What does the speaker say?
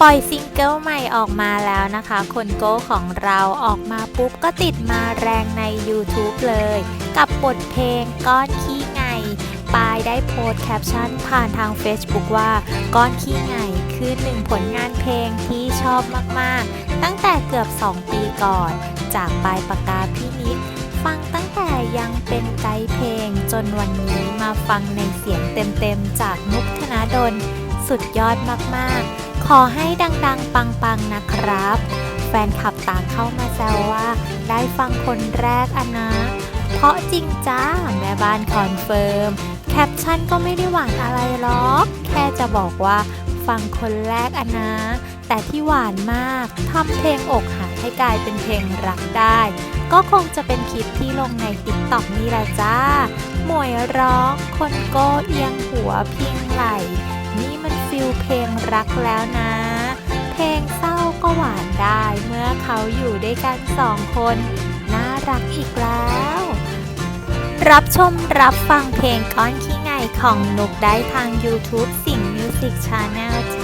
ปล่อยซิงเกิลใหม่ออกมาแล้วนะคะ คนโก้ของเราออกมาปุ๊บก็ติดมาแรงใน YouTube เลย กับบทเพลงก้อนขี้ไงปายได้โพสต์แคปชั่นผ่านทาง Facebook ว่า ก้อนขี้ไงคือหนึ่งผลงานเพลงที่ชอบมากๆ ตั้งแต่เกือบ 2 ปีก่อน จากปลายปากกาพี่นิดฟังตั้งแต่ยังเป็นไกด์เพลงจนวันนี้มาฟังในเสียงเต็มๆ จากนุกธนาดล สุดยอดมากๆ ขอให้ดังๆ ปังๆ นะครับ แฟนคลับต่างเข้ามาแซวว่า ได้ฟังคนแรกอนะ เพราะจริงจ้า แม่บ้านคอนเฟิร์ม แคปชั่นก็ไม่ได้หวานอะไรหรอก แค่จะบอกว่าฟังคนแรกอนะ แต่ที่หวานมากทำเพลงอกหักให้กลายเป็นเพลงรักได้ ก็คงจะเป็นคลิปที่ลงในติ๊กต็อกนี่แหละจ้า หมวยร้อง คนโก้เอียงหัวพิงไหลนี่มัน รักแล้วนะ เพลงเศร้าก็หวานได้เมื่อเขาอยู่ด้วยกันสองคน น่ารักอีกแล้ว รับชมรับฟังเพลงก้อนขี้ไงของนุกได้ทาง YouTube สิงห์มิวสิกชาแนลจ้า